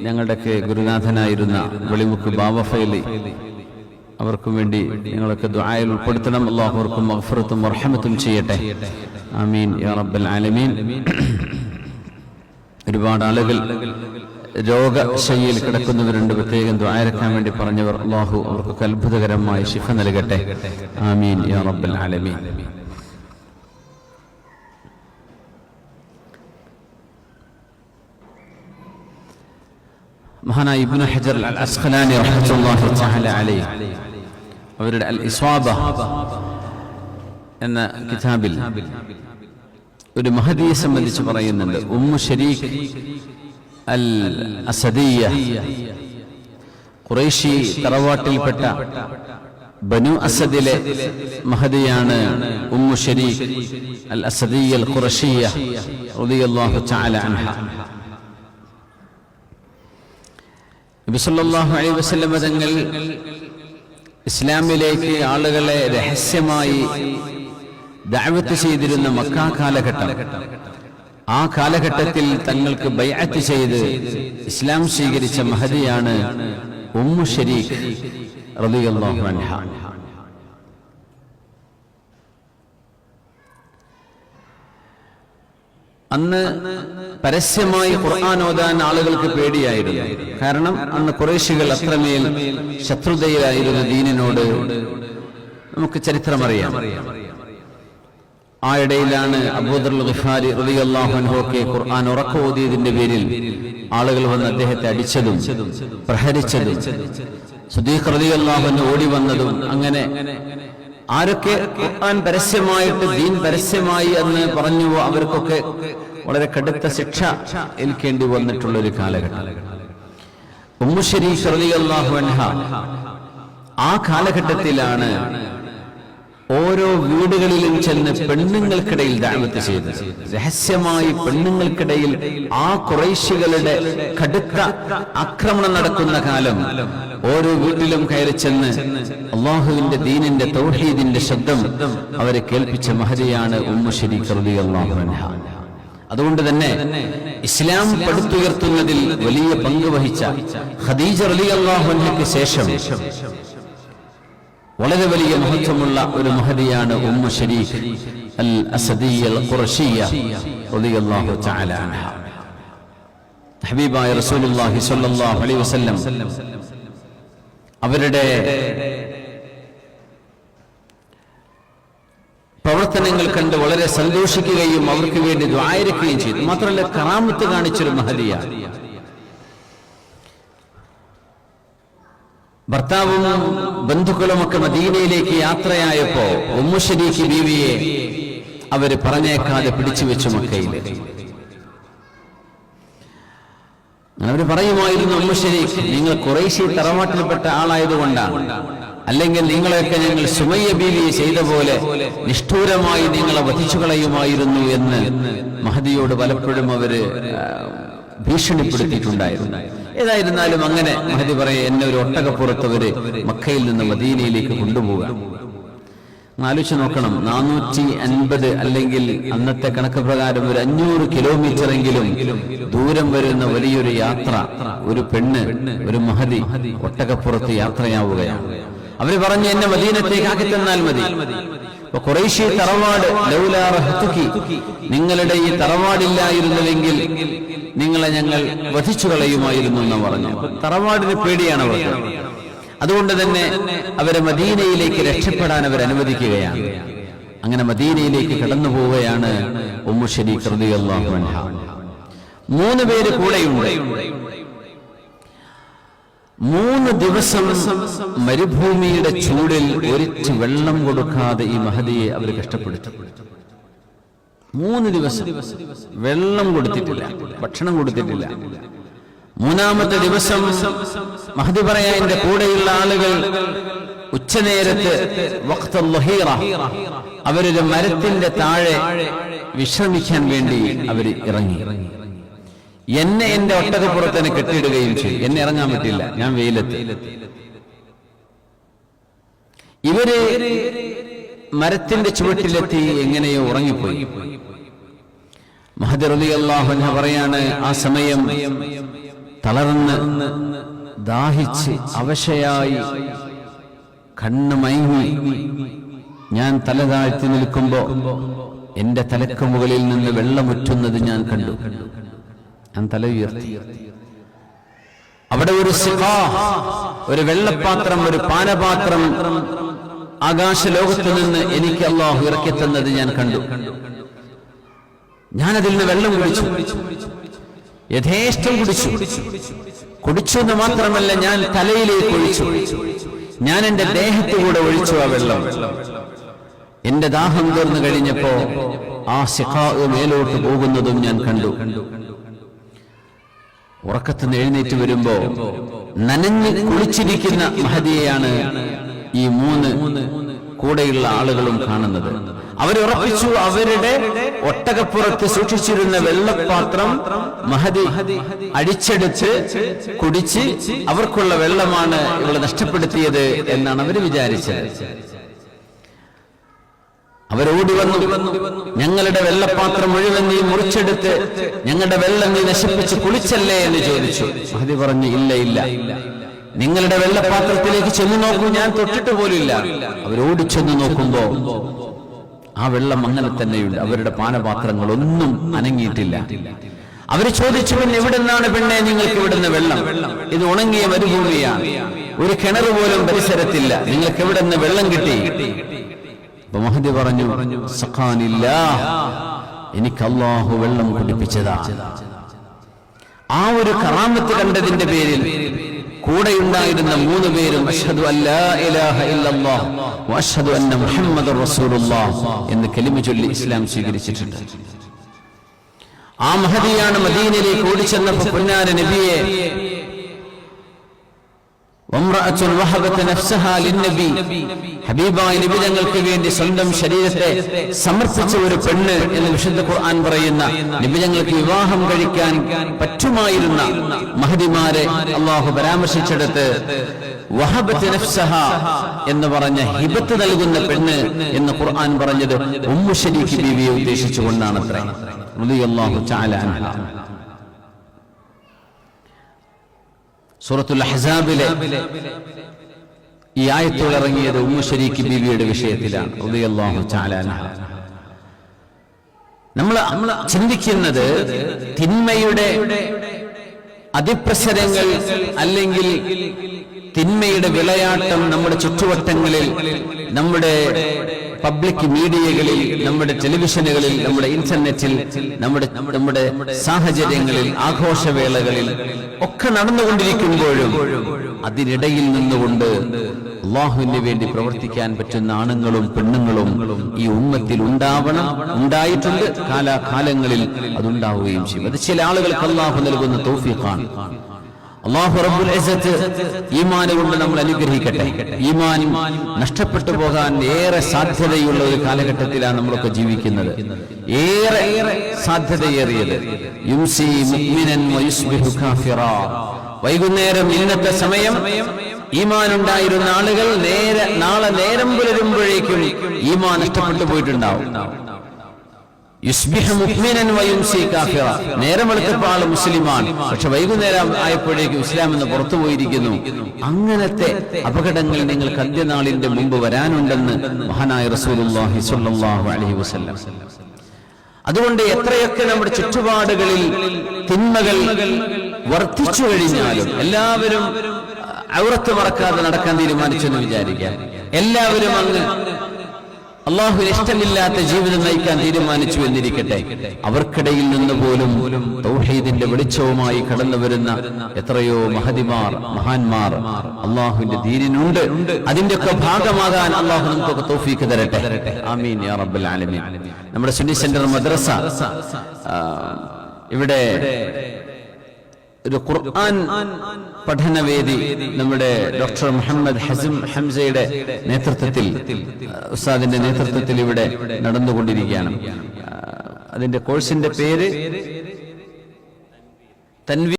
ഞങ്ങളുടെയൊക്കെ ഗുരുനാഥനായിരുന്ന വെളിമുക്ക് ബാബഫൈലി അവർക്കും വേണ്ടി ഞങ്ങളൊക്കെ ദുആയിൽ ഉൾപ്പെടുത്തണം. അള്ളാഹു അവർക്കും മഗ്ഫിറത്തും റഹ്മത്തും ചെയ്യട്ടെ. ആമീൻ യാ റബ്ബൽ ആലമീൻ. ഒരുപാട് ആളുകൾ രോഗശയ്യയിൽ കിടക്കുന്നവരുണ്ട്. പ്രത്യേകം ദ്വാരക്കാൻ വേണ്ടി പറഞ്ഞവർ അള്ളാഹു അവർക്ക് അത്ഭുതകരമായ ശിഫ നൽകട്ടെ. ആമീൻ യാ റബ്ബൽ ആലമീൻ. മഹാനായ ഇബ്നു ഹജർ അൽ അസ്ഖലാനി റഹ്മത്തുള്ളാഹി തആല അലൈഹി. അവരുടെ അൽ ഇസ്വാബ എന്ന കിതാബിൽ ഒരു മഹദിയെ സംബന്ധിച്ച് പറയുന്നുണ്ട്. Umm Sharik al Asadiyya Quraishi തറവാട്ടിൽപ്പെട്ട Banu അസദിലെ മഹദിയാണ് Umm Sharik al Asadiyya al Qurashiyya റളിയല്ലാഹു തആല അൻഹ. നബി അലൈ വസല്ലം തങ്ങൾ ഇസ്ലാമിലേക്ക് ആളുകളെ രഹസ്യമായി ദാവത്ത് ചെയ്തിരുന്ന മക്കാ കാലഘട്ടം. ആ കാലഘട്ടത്തിൽ തങ്ങൾക്ക് ബൈഅത്ത് ചെയ്ത് ഇസ്ലാം സ്വീകരിച്ച മഹതിയാണ് ഉമ്മു ഷരീഖ് റളിയല്ലാഹു അൻഹ അന്ന് പരസ്യമായി ഖുർആൻ ഓതാൻ ആളുകൾക്ക് പേടിയായിരുന്നു. കാരണം അന്ന് കുറേശികൾ അത്രമേൽ ശത്രുതയിലായിരുന്നു ദീനിനോട് നമുക്ക് ചരിത്രം അറിയാം. ആ ഇടയിലാണ് അബൂദർ ഖുർആൻ ഉറക്ക പേരിൽ ആളുകൾ വന്ന് അദ്ദേഹത്തെ അടിച്ചതും പ്രഹരിച്ചതും. സുദീഖ് അൻഹു ഓടി വന്നതും അങ്ങനെ ആരൊക്കെ ഖുർആൻ പരസ്യമായിട്ട് ദീൻ പരസ്യമായി എന്ന് പറഞ്ഞുവോ അവർക്കൊക്കെ വളരെ കടുത്ത ശിക്ഷ ഏൽക്കേണ്ടി വന്നിട്ടുള്ള ഒരു കാലഘട്ടം ഉമ്മുശരീ റളിയല്ലാഹു അൻഹ ആ കാലഘട്ടത്തിലാണ് ഓരോ വീടുകളിലും ചെന്ന് പെണ്ണുങ്ങൾക്കിടയിൽ ദാമത്ത് ചെയ്ത് രഹസ്യമായി പെണ്ണുങ്ങൾക്കിടയിൽ ആ കുറേശികളുടെ കടുത്ത ആക്രമണം നടക്കുന്ന കാലം ഓരോ വീട്ടിലും കയറി ചെന്ന് അള്ളാഹുവിന്റെ ദീനിന്റെ തൗഹീദിന്റെ ശബ്ദം അവരെ കേൾപ്പിച്ച മഹതിയാണ് ഉമ്മു കൃതി അൻഹ. അതുകൊണ്ട് തന്നെ ഇസ്ലാം പടുത്തുയർത്തുന്നതിൽ വലിയ പങ്ക് വഹിച്ച ഖദീജ റളിയല്ലാഹു അൻഹയ്ക്ക് ശേഷം വളരെ വലിയ മഹത്വമുള്ള ഒരു മഹതിയാണ് ഉമ്മ ഷരീഫ് അൽ ഖുറശിയ റളിയല്ലാഹു തആല ഹബീബായ റസൂലുള്ളാഹി അലൈഹി വസല്ലം അവരുടെ പ്രവർത്തനങ്ങൾ കണ്ട് വളരെ സന്തോഷിക്കുകയും അവർക്ക് വേണ്ടി ദ്വായരക്കുകയും ചെയ്തു. മാത്രമല്ല കറാമത്ത് കാണിച്ചൊരു മഹലിയ ഭർത്താവും ബന്ധുക്കളുമൊക്കെ മദീനയിലേക്ക് യാത്രയായപ്പോ ഉമ്മുഷരീഖ് ബീവിയെ അവർ പറഞ്ഞേക്കാതെ പിടിച്ചു വെച്ചു മക്കയിൽ. അവർ പറയുമായിരുന്നു ഉമ്മുഷരീഖ് നിങ്ങൾ കുറേശ്ശി തറവാട്ടിൽപ്പെട്ട ആളായതുകൊണ്ടാണ്. അല്ലെങ്കിൽ നിങ്ങളെയൊക്കെ ഞങ്ങൾ സുമയ്യ ബീവിയെ ചെയ്ത പോലെ നിഷ്ഠൂരമായി നിങ്ങളെ വധിച്ചു കളയുമായിരുന്നു എന്ന് മഹദിയോട് പലപ്പോഴും അവർ ഭീഷണിപ്പെടുത്തിയിട്ടുണ്ടായിരുന്നു. ഏതായിരുന്നാലും അങ്ങനെ മഹദി പറയെ എന്നെ ഒരു ഒട്ടകപ്പുറത്തവര് മക്കയിൽ നിന്ന് മദീനയിലേക്ക് കൊണ്ടുപോകാം ആലോചിച്ച് നോക്കണം. നാനൂറ്റി അൻപത് അല്ലെങ്കിൽ അന്നത്തെ കണക്ക് പ്രകാരം ഒരു അഞ്ഞൂറ് കിലോമീറ്റർ എങ്കിലും ദൂരം വരുന്ന വലിയൊരു യാത്ര ഒരു പെണ്ണ് ഒരു മഹതി ഒട്ടകപ്പുറത്ത് യാത്രയാവുകയാണ്. അവർ പറഞ്ഞു എന്നെ മദീനത്തേക്ക് ആക്കി തന്നാൽ മതി. തറവാട് നിങ്ങളുടെ ഈ തറവാടില്ലായിരുന്നുവെങ്കിൽ നിങ്ങളെ ഞങ്ങൾ വധിച്ചു കളയുമായിരുന്നു എന്ന് പറഞ്ഞു. തറവാടിന് പേടിയാണ് അവർക്ക്. അതുകൊണ്ട് തന്നെ അവരെ മദീനയിലേക്ക് രക്ഷപ്പെടാൻ അവർ അനുവദിക്കുകയാണ്. അങ്ങനെ മദീനയിലേക്ക് കടന്നു പോവുകയാണ് ഉമ്മു റളിയല്ലാഹു അൻഹ. മൂന്ന് പേര് കൂടെയുണ്ട്. മൂന്ന് ദിവസം മരുഭൂമിയുടെ ചൂടിൽ ഒരിച്ച് വെള്ളം കൊടുക്കാതെ ഈ മഹദിയെ അവർ കഷ്ടപ്പെടുത്തി. മൂന്ന് ദിവസം വെള്ളം കൊടുത്തിട്ടില്ല ഭക്ഷണം കൊടുത്തിട്ടില്ല. മൂന്നാമത്തെ ദിവസം മഹദി പറയാ എന്റെ കൂടെയുള്ള ആളുകൾ ഉച്ചനേരത്ത് അവരൊരു മരത്തിന്റെ താഴെ വിശ്രമിക്കാൻ വേണ്ടി അവർ ഇറങ്ങി. എന്നെ എന്റെ ഒട്ടകപ്പുറത്തന്നെ കെട്ടിയിടുകയും ചെയ്തു. എന്നെ ഇറങ്ങാൻ പറ്റില്ല ഞാൻ വെയിലത്ത്. ഇവർ മരത്തിന്റെ ചുവട്ടിലെത്തി എങ്ങനെയോ ഉറങ്ങിപ്പോയി. മഹദർ അലി അള്ളാഹുന പറയാണ് ആ സമയം തളർന്ന് ദാഹിച്ച് അവശയായി കണ്ണ് മയങ്ങി ഞാൻ തല താഴ്ത്തി നിൽക്കുമ്പോ എന്റെ തലക്ക് മുകളിൽ നിന്ന് വെള്ളമുറ്റുന്നത് ഞാൻ കണ്ടു. ഞാൻ തല ഉയർത്തി. അവിടെ ഒരു ഒരു വെള്ളപാത്രം ഒരു പാനപാത്രം ആകാശ ലോകത്ത് നിന്ന് എനിക്ക് അള്ളാഹു ഇറക്കി തന്നത് ഞാൻ കണ്ടു. ഞാനതിൽ നിന്ന് വെള്ളം കുടിച്ചു. യഥേഷ്ടം കുടിച്ചു. കുടിച്ചു എന്ന് മാത്രമല്ല ഞാൻ തലയിലേക്ക് ഒഴിച്ചു. ഞാൻ എന്റെ ദേഹത്തുകൂടെ ഒഴിച്ചു ആ വെള്ളം. എന്റെ ദാഹം തീർന്നു കഴിഞ്ഞപ്പോ ആ സിഖാ മേലോട്ട് പോകുന്നതും ഞാൻ കണ്ടു. ഉറക്കത്തുനിന്ന് എഴുന്നേറ്റ് വരുമ്പോ നനഞ്ഞ് കുളിച്ചിരിക്കുന്ന മഹതിയെയാണ് ഈ മൂന്ന് കൂടെയുള്ള ആളുകളും കാണുന്നത്. അവരുറപ്പിച്ചു അവരുടെ ഒട്ടകപ്പുറത്ത് സൂക്ഷിച്ചിരുന്ന വെള്ളപാത്രം മഹതി അടിച്ചെടുത്ത് കുടിച്ച് അവർക്കുള്ള വെള്ളമാണ് ഇവളെ നഷ്ടപ്പെടുത്തിയത് എന്നാണ് അവർ വിചാരിച്ചത്. അവരോടി വന്നു. ഞങ്ങളുടെ വെള്ളപാത്രം മുഴുവൻ നീ മുറിച്ചെടുത്ത് ഞങ്ങളുടെ വെള്ളം നീ നശിപ്പിച്ച് കുളിച്ചല്ലേ എന്ന് ചോദിച്ചു. മഹതി പറഞ്ഞു ഇല്ല ഇല്ല. നിങ്ങളുടെ വെള്ളപാത്രത്തിലേക്ക് ചെന്ന് നോക്കൂ ഞാൻ തൊട്ടിട്ട് പോലില്ല അവരോടി ചെന്ന് നോക്കുമ്പോ ആ വെള്ളം അങ്ങനെ തന്നെയുണ്ട്. അവരുടെ പാനപാത്രങ്ങളൊന്നും അനങ്ങിയിട്ടില്ല. അവർ ചോദിച്ചു പിന്നെ എവിടെ നിന്നാണ് പെണ്ണെ നിങ്ങൾക്ക് ഇവിടുന്ന് വെള്ളം? ഇത് ഉണങ്ങിയ മരുഭൂമിയാണ്. ഒരു കിണർ പോലും പരിസരത്തില്ല. നിങ്ങൾക്ക് എവിടെ നിന്ന് വെള്ളം കിട്ടി? അപ്പൊ മഹദി പറഞ്ഞു സഖാനില്ല. എനിക്ക് അള്ളാഹു വെള്ളം കുടിപ്പിച്ചതാ. ആ ഒരു കറാമത്ത് കണ്ടതിന്റെ പേരിൽ കൂടെയുണ്ടായിരുന്ന മൂന്ന് പേരും അഷ്ഹദു അല്ലാ ഇലാഹ ഇല്ലല്ലാഹ് അന്ന എന്ന് കലിമ ചൊല്ലി ഇസ്ലാം സ്വീകരിച്ചിട്ടുണ്ട്. ആ മഹദിയാണ് മദീനയിലേക്ക് ഓടിച്ചെന്ന പൊന്നാര നബിയെ ഹബീബായ നബി തങ്ങൾക്ക് വേണ്ടി സ്വന്തം ശരീരത്തെ സമർപ്പിച്ച ഒരു പെണ്ണ് എന്ന് വിശുദ്ധ ഖുർആൻ പറയുന്ന നബി തങ്ങൾക്ക് വിവാഹം കഴിക്കാൻ പറ്റുമായിരുന്ന മഹദിമാരെ അള്ളാഹു പരാമർശിച്ചെടുത്ത് വഹബത്ത് നഫ്സഹ എന്ന് പറഞ്ഞ ഹിബത്ത് നൽകുന്ന പെണ്ണ് എന്ന് ഖുർആൻ പറഞ്ഞത് ഉമ്മു ശരീഖ് ബീവിയെ ഉദ്ദേശിച്ചുകൊണ്ടാണ് അത്ര റളിയല്ലാഹു തആല അൻഹ സൂറത്തുൽ അഹ്സാബിലെ ഈ ആയത്തുകൾ ഇറങ്ങിയത് ഉമ്മു ശരീഖ് ബീവിയുടെ വിഷയത്തിലാണ്. നമ്മൾ നമ്മൾ ചിന്തിക്കുന്നത് തിന്മയുടെ അതിപ്രസരങ്ങൾ അല്ലെങ്കിൽ തിന്മയുടെ വിളയാട്ടം നമ്മുടെ ചുറ്റുവട്ടങ്ങളിൽ നമ്മുടെ പബ്ലിക് മീഡിയകളിൽ നമ്മുടെ ടെലിവിഷനുകളിൽ നമ്മുടെ ഇന്റർനെറ്റിൽ നമ്മുടെ നമ്മുടെ സാഹചര്യങ്ങളിൽ ആഘോഷവേളകളിൽ ഒക്കെ നടന്നുകൊണ്ടിരിക്കുമ്പോഴും അതിനിടയിൽ നിന്നുകൊണ്ട് അള്ളാഹുവിന് വേണ്ടി പ്രവർത്തിക്കാൻ പറ്റുന്ന ആണുങ്ങളും പെണ്ണുങ്ങളും ഈ ഉമ്മത്തിൽ ഉണ്ടാവണം ഉണ്ടായിട്ടുണ്ട്. കാലാകാലങ്ങളിൽ അതുണ്ടാവുകയും ചെയ്യും. അത് ചില ആളുകൾക്ക് അള്ളാഹു നൽകുന്ന തൗഫീഖാണ്. അള്ളാഹു റബ്ബുൽ ഈമാൻ കൊണ്ട് നമ്മൾ അനുഗ്രഹിക്കട്ടെ. ഈമാൻ നഷ്ടപ്പെട്ടു പോകാൻ ഏറെ സാധ്യതയുള്ള ഒരു കാലഘട്ടത്തിലാണ് നമ്മളൊക്കെ ജീവിക്കുന്നത്. ഏറെ സാധ്യതയേറിയത്. വൈകുന്നേരം ഇന്നത്തെ സമയം ഈമാൻ ഉണ്ടായിരുന്ന ആളുകൾ നേരെ നാളെ നേരം പുലരുമ്പോഴേക്കും ഈമാൻ നഷ്ടപ്പെട്ടു പോയിട്ടുണ്ടാവും. നേരം വെളുത്തപ്പോൾ ആൾ മുസ്ലിമാണ്. പക്ഷെ വൈകുന്നേരം ആയപ്പോഴേക്കും ഇസ്ലാം എന്ന് പുറത്തു പോയിരിക്കുന്നു. അങ്ങനത്തെ അപകടങ്ങൾ നിങ്ങൾക്ക് അന്ത്യനാളിന്റെ മുമ്പ് വരാനുണ്ടെന്ന് മഹാനായ റസൂലുള്ളാഹി സ്വല്ലല്ലാഹു അലൈഹി വസല്ലം. അതുകൊണ്ട് എത്രയൊക്കെ നമ്മുടെ ചുറ്റുപാടുകളിൽ തിന്മകൾ വർദ്ധിച്ചു കഴിഞ്ഞാലും എല്ലാവരും ഔറത്ത് മറക്കാതെ നടക്കാൻ തീരുമാനിച്ചെന്ന് വിചാരിക്കാം. എല്ലാവരും അങ്ങ് അള്ളാഹുവിന് ഇഷ്ടമില്ലാത്ത ജീവിതം നയിക്കാൻ തീരുമാനിച്ചു എന്നിരിക്കട്ടെ. അവർക്കിടയിൽ നിന്ന് പോലും തൗഹീദിന്റെ വെളിച്ചവുമായി കടന്നു വരുന്ന എത്രയോ മഹതിമാർ മഹാന്മാർ അള്ളാഹുവിന്റെ ദീനിനുണ്ട്. അതിന്റെ ഒക്കെ ഭാഗമാകാൻ അള്ളാഹു നമുക്കൊക്കെ തോഫീക്ക് തരട്ടെ. ആമീൻ യാ റബ്ബൽ ആലമീൻ. നമ്മുടെ സുന്നി സെന്റർ മദ്രസ ഇവിടെ ഒരു ഖുർആൻ പഠനവേദി നമ്മുടെ ഡോക്ടർ മുഹമ്മദ് ഹസിം ഹംസയുടെ നേതൃത്വത്തിൽ ഉസ്താദിന്റെ നേതൃത്വത്തിൽ ഇവിടെ നടന്നുകൊണ്ടിരിക്കുകയാണ്. അതിന്റെ കോഴ്സിന്റെ പേര് തൻവി